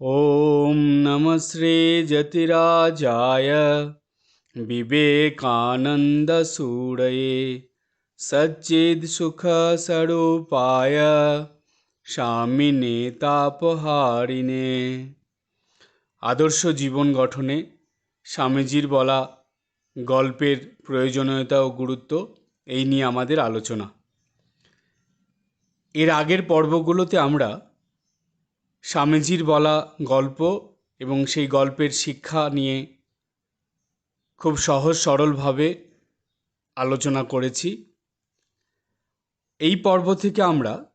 ॐ नमः श्रीजतिराजाय विवेकानन्दसूरये सच्चिद्सुखस्वरूपाय স্বামিনে তাপহারিণে আদর্শ জীবন গঠনে স্বামীজির বলা গল্পের প্রয়োজনীয়তা ও গুরুত্ব এই নিয়ে আমাদের আলোচনা এর আগের পর্বগুলোতে আমরা স্বামীজির বলা গল্প এবং সেই গল্পের শিক্ষা নিয়ে খুব সহজ সরলভাবে আলোচনা করেছি। এই পর্ব থেকে আমরা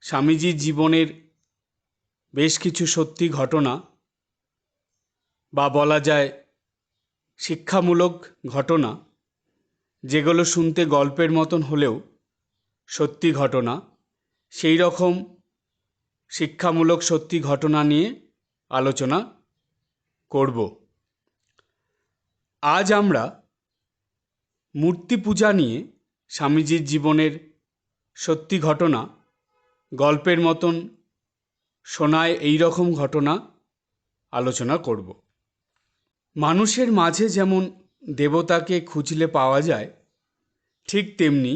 স্বামীজির জীবনের বেশ কিছু সত্যি ঘটনা বা বলা যায় শিক্ষামূলক ঘটনা, যেগুলো শুনতে গল্পের মতন হলেও সত্যি ঘটনা, সেই রকম শিক্ষামূলক সত্যি ঘটনা নিয়ে আলোচনা করব। আজ আমরা মূর্তি পূজা নিয়ে স্বামীজির জীবনের সত্যি ঘটনা, গল্পের মতন শোনায় এই রকম ঘটনা আলোচনা করব। মানুষের মাঝে যেমন দেবতাকে খুঁজলে পাওয়া যায়, ঠিক তেমনি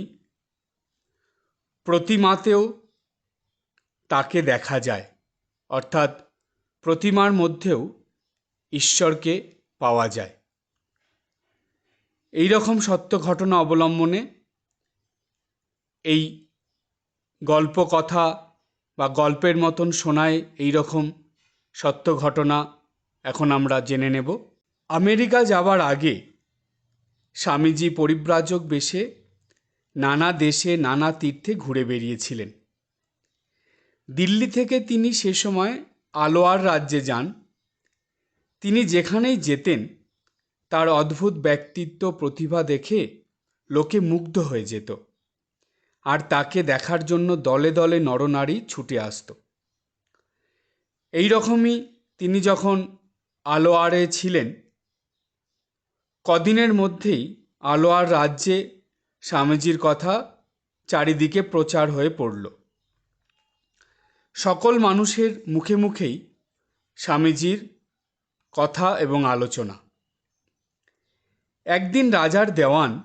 প্রতিমাতেও তাকে দেখা যায়। অর্থাৎ প্রতিমার মধ্যেও ঈশ্বরকে পাওয়া যায়। এই রকম সত্য ঘটনা অবলম্বনে এই গল্প কথা বা গল্পের মতন শোনায় এই রকম সত্য ঘটনা এখন আমরা জেনে নেব। আমেরিকা যাওয়ার আগে স্বামীজি পরিব্রাজক বেশে নানা দেশে নানা তীর্থে ঘুরে বেরিয়েছিলেন। দিল্লি থেকে তিনি সে সময় আলোয়ার রাজ্যে যান। তিনি যেখানেই যেতেন, তার অদ্ভুত ব্যক্তিত্ব প্রতিভা দেখে লোকে মুগ্ধ হয়ে যেত আর তাকে দেখার জন্য দলে দলে নরনারী ছুটে আসত। এই রকমই তিনি যখন আলোয়ারে ছিলেন, কদিনের মধ্যেই আলোয়ার রাজ্যে স্বামীজির কথা চারিদিকে প্রচার হয়ে পড়ল। সকল মানুষের মুখে মুখেই স্বামীজির কথা এবং আলোচনা। একদিন রাজার দেওয়ান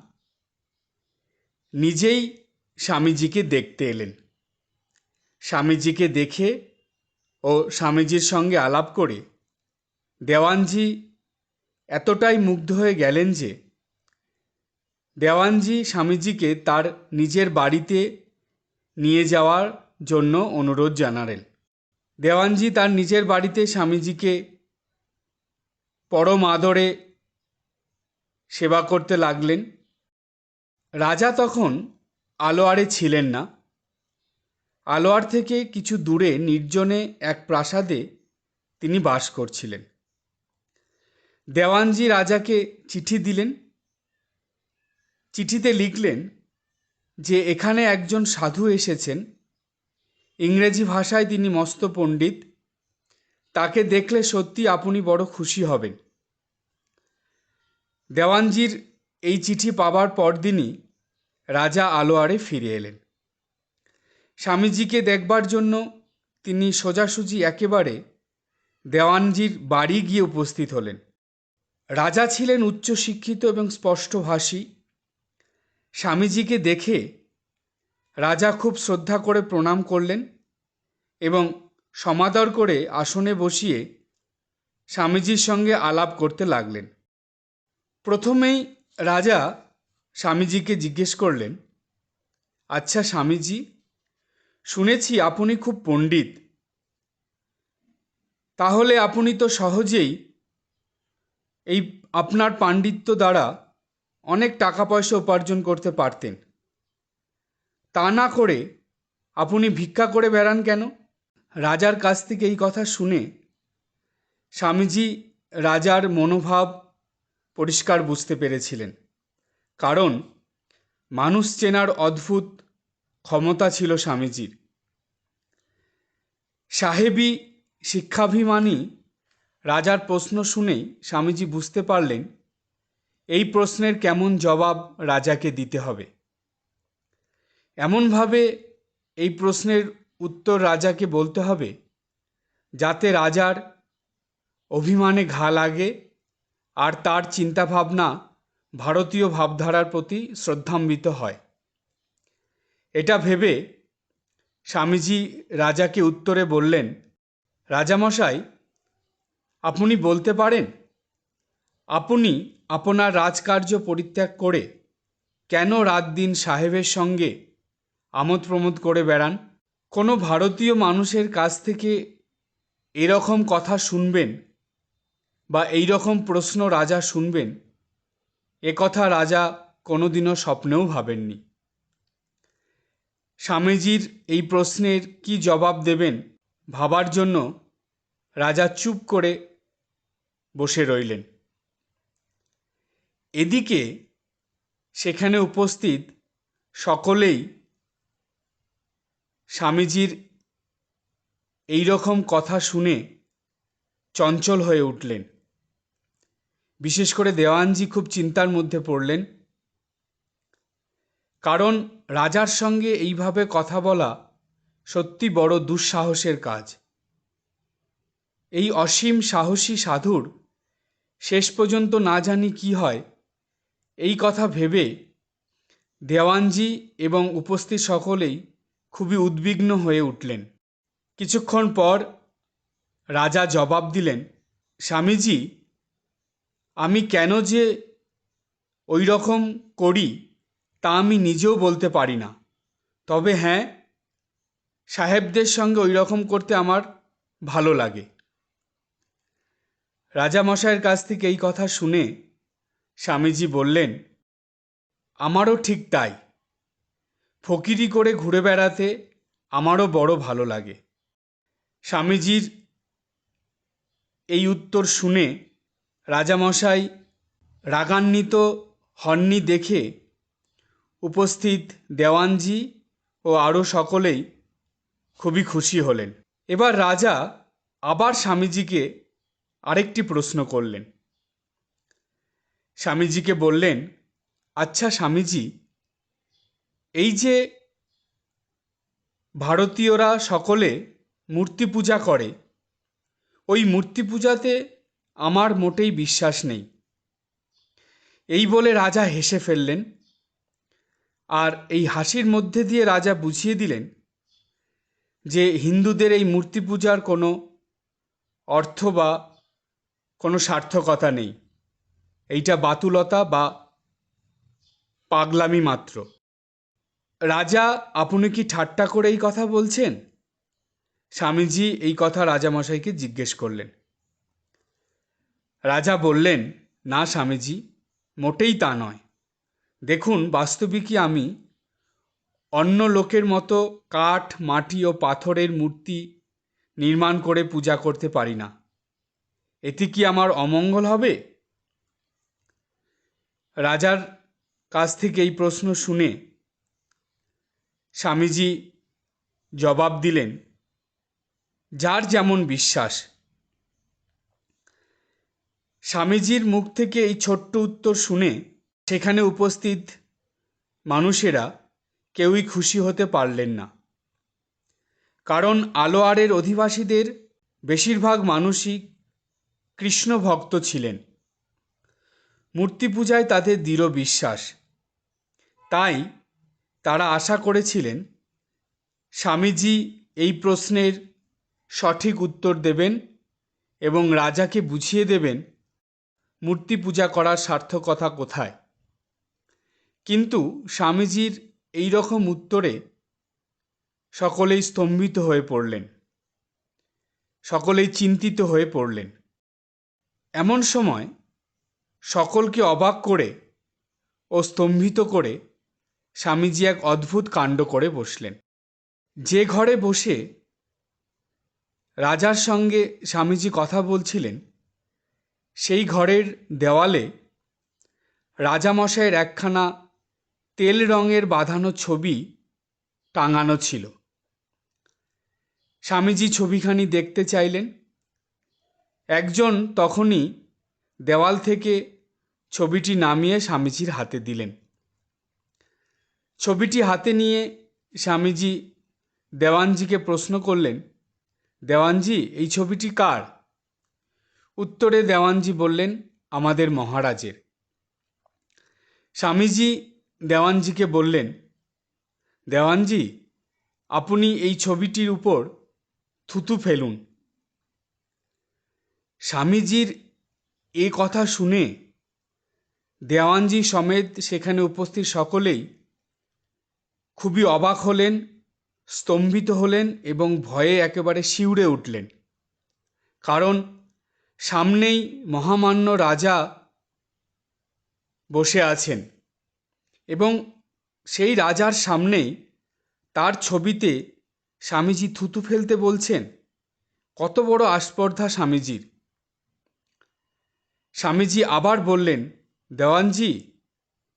নিজেই স্বামীজিকে দেখতে এলেন। স্বামীজিকে দেখে ও স্বামীজির সঙ্গে আলাপ করে দেওয়ানজি এতটাই মুগ্ধ হয়ে গেলেন যে দেওয়ানজি স্বামীজিকে তার নিজের বাড়িতে নিয়ে যাওয়ার জন্য অনুরোধ জানালেন। দেওয়ানজি তার নিজের বাড়িতে স্বামীজিকে পরম আদরে সেবা করতে লাগলেন। রাজা তখন আলোয়ারে ছিলেন না। আলোয়ার থেকে কিছু দূরে নির্জনে এক প্রাসাদে তিনি বাস করছিলেন। দেওয়ানজি রাজাকে চিঠি দিলেন। চিঠিতে লিখলেন যে, এখানে একজন সাধু এসেছেন। ইংরেজি ভাষায় তিনি মস্ত পণ্ডিত। তাকে দেখলে সত্যি আপনি বড় খুশি হবেন। দেওয়ানজির এই চিঠি পাবার পরদিনই রাজা আলোয়ারে ফিরে এলেন। স্বামীজিকে দেখবার জন্য তিনি সোজাসুজি একেবারে দেওয়ানজির বাড়ি গিয়ে উপস্থিত হলেন। রাজা ছিলেন উচ্চশিক্ষিত এবং স্পষ্টভাষী। স্বামীজিকে দেখে রাজা খুব শ্রদ্ধা করে প্রণাম করলেন এবং সমাদর করে আসনে বসিয়ে স্বামীজির সঙ্গে আলাপ করতে লাগলেন। প্রথমেই রাজা স্বামীজিকে জিজ্ঞেস করলেন আচ্ছা স্বামীজি, শুনেছি আপনি খুব পণ্ডিত। তাহলে আপনি তো সহজেই এই আপনার পাণ্ডিত্য দ্বারা অনেক টাকা পয়সা উপার্জন করতে পারতেন। তা না করে আপনি ভিক্ষা করে বেড়ান কেন? রাজার কাছ থেকে এই কথা শুনে স্বামীজি রাজার মনোভাব পরিষ্কার বুঝতে পেরেছিলেন। কারণ মানুষ চেনার অদ্ভুত ক্ষমতা ছিল স্বামীজির। সাহেবী শিক্ষাভিমানী রাজার প্রশ্ন শুনেই স্বামীজি বুঝতে পারলেন, এই প্রশ্নের কেমন জবাব রাজাকে দিতে হবে। এমনভাবে এই প্রশ্নের উত্তর রাজাকে বলতে হবে, যাতে রাজার অভিমানে ঘা লাগে আর তার চিন্তাভাবনা ভারতীয় ভাবধারার প্রতি শ্রদ্ধান্বিত হয়। এটা ভেবে স্বামীজি রাজাকে উত্তরে বললেন, রাজামশাই, আপনি বলতে পারেন, আপনি আপনার রাজকার্য পরিত্যাগ করে কেন রাত দিন সাহেবের সঙ্গে আমোদ প্রমোদ করে বেড়ান। কোনো ভারতীয় মানুষের কাছ থেকে এরকম কথা শুনবেন বা এই রকম প্রশ্ন রাজা শুনবেন, এ কথা রাজা কোনোদিনও স্বপ্নেও ভাবেননি। স্বামীজির এই প্রশ্নের কি জবাব দেবেন ভাবার জন্য রাজা চুপ করে বসে রইলেন। এদিকে সেখানে উপস্থিত সকলেই স্বামীজির এই রকম কথা শুনে চঞ্চল হয়ে উঠলেন। বিশেষ করে দেওয়ানজি খুব চিন্তার মধ্যে পড়লেন। কারণ রাজার সঙ্গে এইভাবে কথা বলা সত্যি বড় দুঃসাহসের কাজ। এই অসীম সাহসী সাধুর শেষ পর্যন্ত না জানি কি হয়, এই কথা ভেবে দেওয়ানজি এবং উপস্থিত সকলেই খুবই উদ্বিগ্ন হয়ে উঠলেন। কিছুক্ষণ পর রাজা জবাব দিলেন, স্বামীজি, আমি কেন যে ওই রকম করি তা আমি নিজেও বলতে পারি না। তবে হ্যাঁ সাহেবদের সঙ্গে ওই রকম করতে আমার ভালো লাগে। রাজামশাইয়ের কাছ থেকে এই কথা শুনে স্বামীজি বললেন, আমারও ঠিক তাই। ফকিরি করে ঘুরে বেড়াতে আমারও বড় ভালো লাগে। স্বামীজির এই উত্তর শুনে রাজামশাই রাগান্বিত হননি দেখে উপস্থিত দেওয়ানজি ও আরও সকলেই খুবই খুশি হলেন। এবার রাজা আবার স্বামীজিকে আরেকটি প্রশ্ন করলেন। স্বামীজিকে বললেন আচ্ছা স্বামীজি এই যে ভারতীয়রা সকলে মূর্তি পূজা করে, ওই মূর্তি পূজাতে আমার মোটেই বিশ্বাস নেই। এই বলে রাজা হেসে ফেললেন আর এই হাসির মধ্যে দিয়ে রাজা বুঝিয়ে দিলেন যে হিন্দুদের এই মূর্তি পূজার কোনো অর্থ বা কোনো সার্থকতা নেই। এইটা বাতুলতা বা পাগলামি মাত্র। রাজা, আপনি কি ঠাট্টা করে এই কথা বলছেন? স্বামীজি এই কথা রাজামশাইকে জিজ্ঞেস করলেন। রাজা বললেন, না স্বামীজি, মোটেই তা নয়। দেখুন বাস্তবিকই আমি? অন্য লোকের মতো কাঠ, মাটি ও পাথরের মূর্তি নির্মাণ করে পূজা করতে পারি না। এতে কি আমার অমঙ্গল হবে? রাজার কাছ থেকে এই প্রশ্ন শুনে স্বামীজি জবাব দিলেন, যার যেমন বিশ্বাস। স্বামীজির মুখ থেকে এই ছোট্ট উত্তর শুনে সেখানে উপস্থিত মানুষেরা কেউই খুশি হতে পারলেন না। কারণ আলোয়ারের অধিবাসীদের বেশিরভাগ মানুষই কৃষ্ণ ভক্ত ছিলেন। মূর্তি পূজায় তাদের দৃঢ় বিশ্বাস। তাই তারা আশা করেছিলেন স্বামীজি এই প্রশ্নের সঠিক উত্তর দেবেন এবং রাজাকে বুঝিয়ে দেবেন মূর্তি পূজা করার সার্থকতা কোথায়। কিন্তু স্বামীজির এই রকম উত্তরে সকলেই স্তম্ভিত হয়ে পড়লেন, সকলেই চিন্তিত হয়ে পড়লেন। এমন সময় সকলকে অবাক করে ও স্তম্ভিত করে স্বামীজি এক অদ্ভুত কাণ্ড করে বসলেন। যে ঘরে বসে রাজার সঙ্গে স্বামীজি কথা বলছিলেন, সেই ঘরের দেওয়ালে রাজামশাইয়ের একখানা তেল রঙের বাঁধানো ছবি টাঙানো ছিল। স্বামীজি ছবিখানি দেখতে চাইলেন। একজন তখনই দেওয়াল থেকে ছবিটি নামিয়ে স্বামীজির হাতে দিলেন। ছবিটি হাতে নিয়ে স্বামীজি দেওয়ানজিকে প্রশ্ন করলেন, দেওয়ানজি, এই ছবিটি কার? উত্তরে দেওয়ানজি বললেন, আমাদের মহারাজের। স্বামীজি দেওয়ানজিকে বললেন, দেওয়ানজি, আপনি এই ছবিটির উপর থুতু ফেলুন। স্বামীজির এ কথা শুনে দেওয়ানজি সমেত সেখানে উপস্থিত সকলেই খুবই অবাক হলেন, স্তম্ভিত হলেন এবং ভয়ে একেবারে শিউরে উঠলেন। কারণ সামনেই মহামান্য রাজা বসে আছেন এবং সেই রাজার সামনেই তার ছবিতে স্বামীজি থুতু ফেলতে বলছেন, কত বড় আস্পর্ধা স্বামীজির। স্বামীজি আবার বললেন, দেওয়ানজি,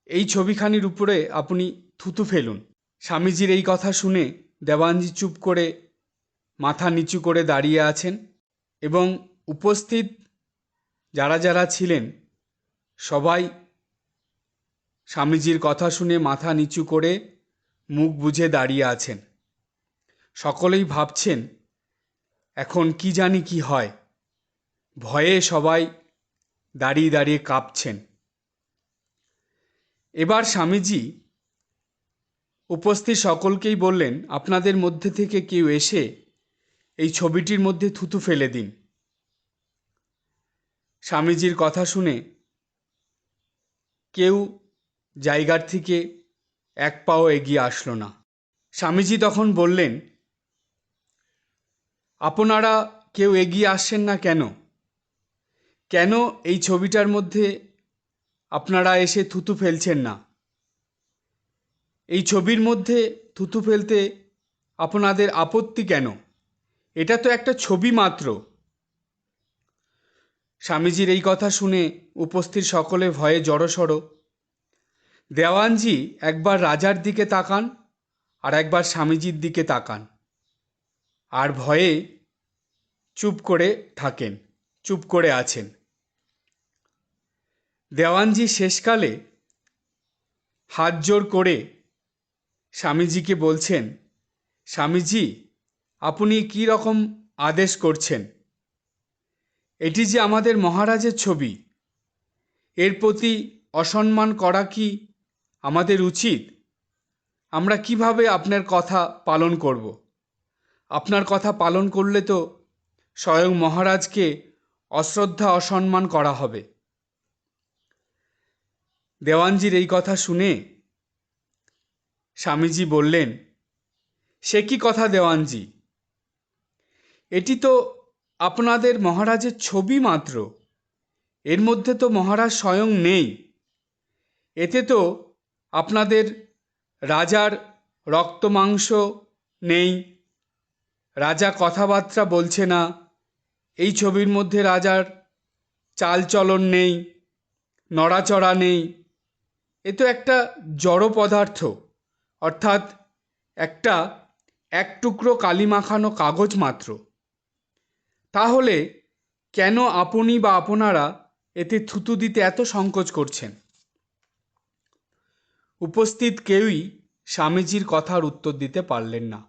এই ছবিখানির উপরে আপনি থুতু ফেলুন। স্বামীজির এই কথা শুনে দেওয়ানজি চুপ করে মাথা নিচু করে দাঁড়িয়ে আছেন এবং উপস্থিত যারা যারা ছিলেন সবাই স্বামীজির কথা শুনে মাথা নিচু করে মুখ বুঝে দাঁড়িয়ে আছেন। সকলেই ভাবছেন, এখন কি জানি কি হয়। ভয়ে সবাই দাঁড়িয়ে দাঁড়িয়ে কাঁপছেন। এবার স্বামীজি উপস্থিত সকলকেই বললেন, আপনাদের মধ্যে থেকে কেউ এসে এই ছবিটির মধ্যে থুতু ফেলে দিন। স্বামীজির কথা শুনে কেউ জায়গার থেকে এক পাও এগিয়ে আসলো না। স্বামীজি তখন বললেন, আপনারা কেউ এগিয়ে আসছেন না কেন? কেন এই ছবিটার মধ্যে আপনারা এসে থুতু ফেলছেন না? এই ছবির মধ্যে থুতু ফেলতে আপনাদের আপত্তি কেন? এটা তো একটা ছবি মাত্র। স্বামীজির এই কথা শুনে উপস্থিত সকলে ভয়ে জড়সড়। দেওয়ানজি একবার রাজার দিকে তাকান আর একবার স্বামীজির দিকে তাকান আর ভয়ে চুপ করে থাকেন, চুপ করে আছেন। দেওয়ানজি শেষকালে হাত জোর করে স্বামীজিকে বলছেন, স্বামীজি, আপনি কী রকম আদেশ করছেন? এটি যে আমাদের মহারাজের ছবি। এর প্রতি অসম্মান করা কি আমাদের উচিত? আমরা কীভাবে আপনার কথা পালন করব? আপনার কথা পালন করলে তো স্বয়ং মহারাজকে অশ্রদ্ধা, অসম্মান করা হবে। দেওয়ানজির এই কথা শুনে স্বামীজি বললেন, সে কি কথা দেওয়ানজি? এটি তো আপনাদের মহারাজের ছবি মাত্র। এর মধ্যে তো মহারাজ স্বয়ং নেই। এতে তো আপনাদের রাজার রক্ত মাংস নেই। রাজা কথাবার্তা বলছে না। এই ছবির মধ্যে রাজার চালচলন নেই, নড়াচড়া নেই। এ তো একটা জড় পদার্থ অর্থাৎ একটা এক টুকরো কালি মাখানো কাগজ মাত্র। তাহলে কেন আপনি বা আপনারা এতে থুতু দিতে এত সংকোচ করছেন? উপস্থিত কেউই স্বামীজির কথার উত্তর দিতে পারলেন না।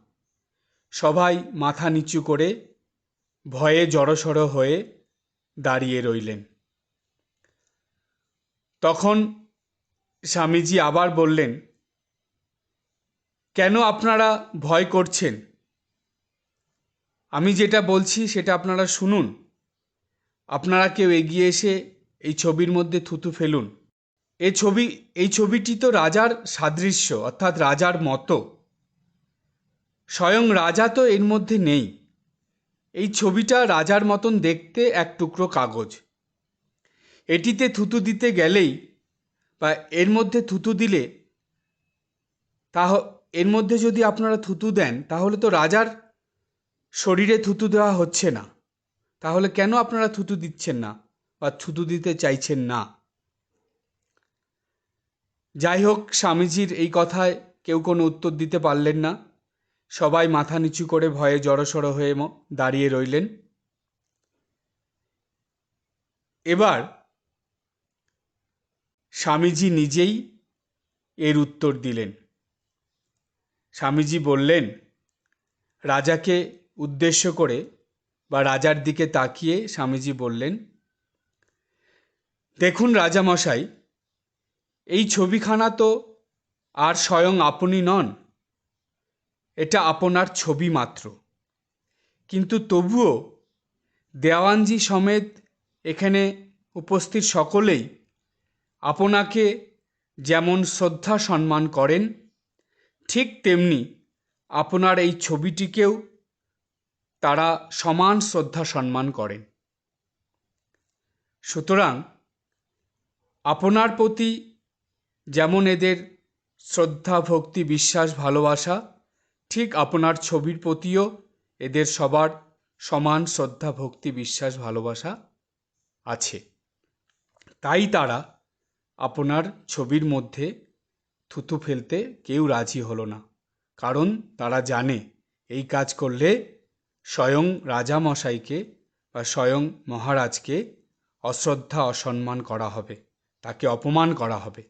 সবাই মাথা নিচু করে ভয়ে জড়সড় হয়ে দাঁড়িয়ে রইলেন। তখন স্বামীজি আবার বললেন কেন আপনারা ভয় করছেন? আমি যেটা বলছি সেটা আপনারা শুনুন। আপনারা কেউ এগিয়ে এসে এই ছবির মধ্যে থুতু ফেলুন। এই ছবি, এই ছবিটি তো রাজার সাদৃশ্য, অর্থাৎ রাজার মতো। স্বয়ং রাজা তো এর মধ্যে নেই। এই ছবিটা রাজার মতন দেখতে এক টুকরো কাগজ। এটিতে থুতু দিতে গেলেই বা এর মধ্যে থুতু দিলে তাহ এর মধ্যে যদি আপনারা থুতু দেন, তাহলে তো রাজার শরীরে থুতু দেওয়া হচ্ছে না। তাহলে কেন আপনারা থুতু দিচ্ছেন না বা থুতু দিতে চাইছেন না? যাই হোক, স্বামীজির এই কথায় কেউ কোনো উত্তর দিতে পারলেন না। সবাই মাথা নিচু করে ভয়ে জড়সড় হয়ে দাঁড়িয়ে রইলেন। এবার স্বামীজি নিজেই এর উত্তর দিলেন। স্বামীজি বললেন, রাজাকে উদ্দেশ্য করে বা রাজার দিকে তাকিয়ে স্বামীজি বললেন, দেখুন রাজামশাই, এই ছবিখানা তো আর স্বয়ং আপনি নন, এটা আপনার ছবি মাত্র। কিন্তু তবুও দেওয়ানজি সমেত এখানে উপস্থিত সকলেই আপনাকে যেমন শ্রদ্ধা সম্মান করেন ঠিক তেমনি আপনার এই ছবিটিকেও তারা সমান শ্রদ্ধা সম্মান করেন। সুতরাং আপনার প্রতি যেমন এদের শ্রদ্ধা, ভক্তি, বিশ্বাস, ভালোবাসা, ঠিক আপনার ছবির প্রতিও এদের সবার সমান শ্রদ্ধা, ভক্তি, বিশ্বাস, ভালোবাসা আছে। তাই তারা আপনার ছবির মধ্যে থুতু ফেলতে কেউ রাজি হলো না। কারণ তারা জানে, এই কাজ করলে স্বয়ং রাজামশাইকে বা স্বয়ং মহারাজকে অশ্রদ্ধা অসম্মান করা হবে, তাকে অপমান করা হবে।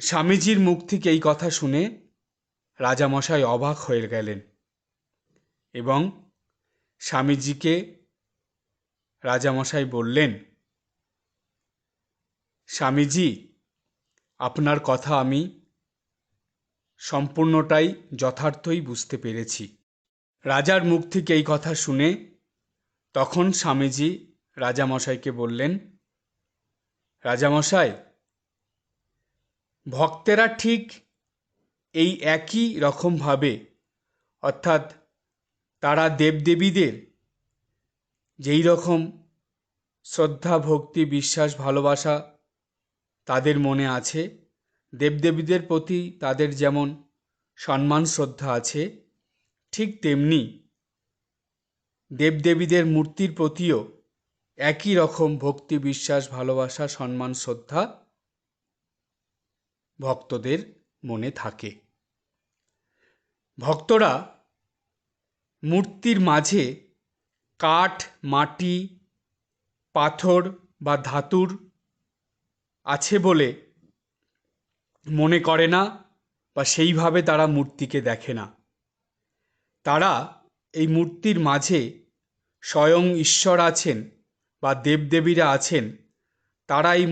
স্বামীজির মুখ থেকে এই কথা শুনে রাজামশাই অবাক হয়ে গেলেন এবং স্বামীজিকে রাজামশাই বললেন, স্বামীজি আপনার কথা আমি সম্পূর্ণটাই যথার্থই বুঝতে পেরেছি। রাজার মুখ থেকে এই কথা শুনে তখন স্বামীজি রাজামশাইকে বললেন, রাজামশাই, ভক্তেরা ঠিক এই একই রকমভাবে অর্থাৎ তারা দেবদেবীদের যেই রকম শ্রদ্ধা, ভক্তি, বিশ্বাস, ভালোবাসা তাদের মনে আছে। দেবদেবীদের প্রতি তাদের যেমন সম্মান, শ্রদ্ধা আছে, ঠিক তেমনি দেবদেবীদের মূর্তির প্রতিও একই রকম ভক্তি, বিশ্বাস, ভালোবাসা, সম্মান, শ্রদ্ধা ভক্তদের মনে থাকে। ভক্তরা মূর্তির মাঝে কাঠ, মাটি, পাথর বা ধাতুর আছে বলে মনে করে না বা সেইভাবে তারা মূর্তিকে দেখে না। তারা এই মূর্তির মাঝে স্বয়ং ঈশ্বর আছেন বা দেবদেবীরা আছেন। তারা এই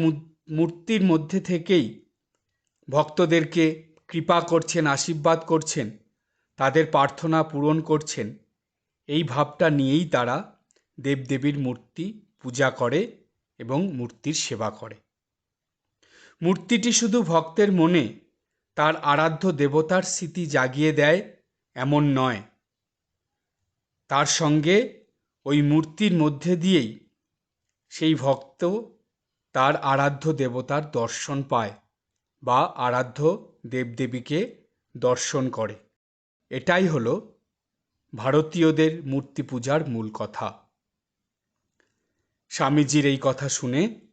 মূর্তির মধ্যে থেকেই ভক্তদেরকে কৃপা করছেন, আশীর্বাদ করছেন, তাদের প্রার্থনা পূরণ করছেন। এই ভাবটা নিয়েই তারা দেবদেবীর মূর্তি পূজা করে এবং মূর্তির সেবা করে। মূর্তিটি শুধু ভক্তের মনে, তার আরাধ্য দেবতার স্মৃতি জাগিয়ে দেয় এমন নয়। তার সঙ্গে ওই মূর্তির মধ্যে দিয়েই সেই ভক্ত তার আরাধ্য দেবতার দর্শন পায় বা আরাধ্য দেবদেবীকে দর্শন করে। এটাই হলো ভারতীয়দের মূর্তি পূজার মূল কথা। স্বামীজির এই কথা শুনে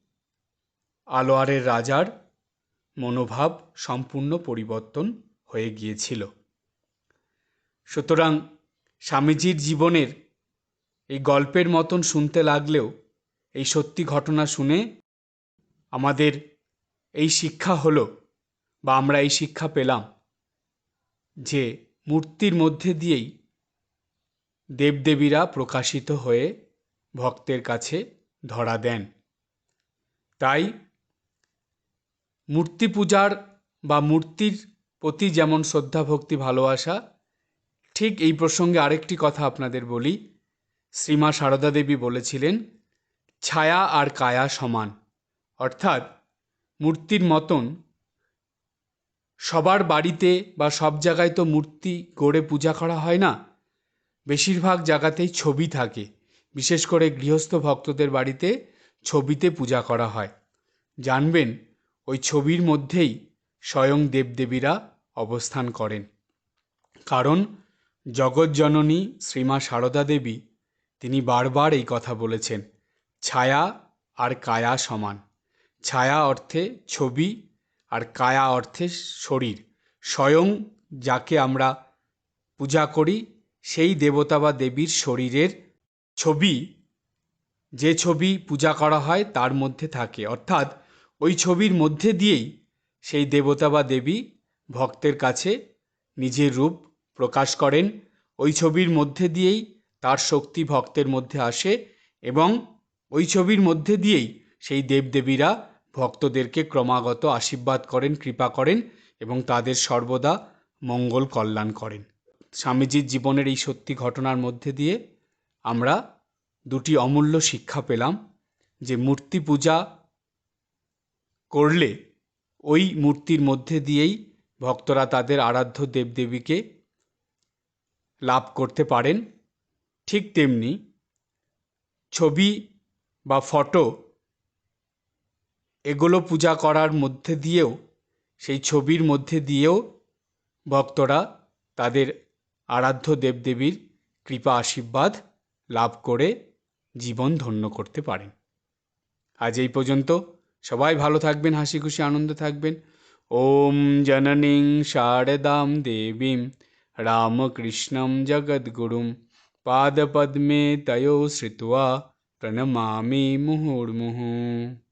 আলোয়ারের রাজার মনোভাব সম্পূর্ণ পরিবর্তন হয়ে গিয়েছিল। সুতরাং স্বামীজির জীবনের এই গল্পের মতন শুনতে লাগলেও এই সত্যি ঘটনা শুনে আমাদের এই শিক্ষা হলো বা আমরা এই শিক্ষা পেলাম যে মূর্তির মধ্যে দিয়েই দেবদেবীরা প্রকাশিত হয়ে ভক্তের কাছে ধরা দেন। তাই মূর্তি পূজার বা মূর্তির প্রতি যেমন শ্রদ্ধা, ভক্তি, ভালোবাসা, ঠিক এই প্রসঙ্গে আরেকটি কথা আপনাদের বলি। শ্রীমা সারদা দেবী বলেছিলেন, ছায়া আর কায়া সমান। অর্থাৎ মূর্তির মতন সবার বাড়িতে বা সব জায়গায় তো মূর্তি গড়ে পূজা করা হয় না। বেশিরভাগ জায়গাতেই ছবি থাকে। বিশেষ করে গৃহস্থ ভক্তদের বাড়িতে ছবিতে পূজা করা হয়। জানবেন ওই ছবির মধ্যেই স্বয়ং দেবদেবীরা অবস্থান করেন। কারণ জগৎজননী শ্রীমা সারদা দেবী, তিনি বারবার এই কথা বলেছেন, ছায়া আর কায়া সমান। ছায়া অর্থে ছবি আর কায়া অর্থে শরীর। স্বয়ং যাকে আমরা পূজা করি, সেই দেবতা বা দেবীর শরীরের ছবি, যে ছবি পূজা করা হয় তার মধ্যে থাকে। অর্থাৎ ওই ছবির মধ্যে দিয়েই সেই দেবতা বা দেবী ভক্তের কাছে নিজের রূপ প্রকাশ করেন। ওই ছবির মধ্যে দিয়েই তার শক্তি ভক্তের মধ্যে আসে এবং ওই ছবির মধ্যে দিয়েই সেই দেবদেবীরা ভক্তদেরকে ক্রমাগত আশীর্বাদ করেন, কৃপা করেন এবং তাদের সর্বদা মঙ্গল কল্যাণ করেন। স্বামীজির জীবনের এই সত্যি ঘটনার মধ্যে দিয়ে আমরা দুটি অমূল্য শিক্ষা পেলাম যে মূর্তি পূজা করলে ওই মূর্তির মধ্যে দিয়েই ভক্তরা তাদের আরাধ্য দেবদেবীকে লাভ করতে পারেন। ঠিক তেমনি ছবি বা ফটো এগুলো পূজা করার মধ্যে দিয়েও, সেই ছবির মধ্যে দিয়েও ভক্তরা তাদের আরাধ্য দেবদেবীর কৃপা আশীর্বাদ লাভ করে জীবন ধন্য করতে পারেন। আজ এই পর্যন্ত। সবাই ভালো থাকবেন, হাসি খুশি, আনন্দে থাকবেন। ওম জননীং শারদাম দেবীম, রামকৃষ্ণম জগদ্গুরুম। পাদপদ্মে তয়ো শ্রিত্বা, প্রণমামি মুহুর্মুহুঃ।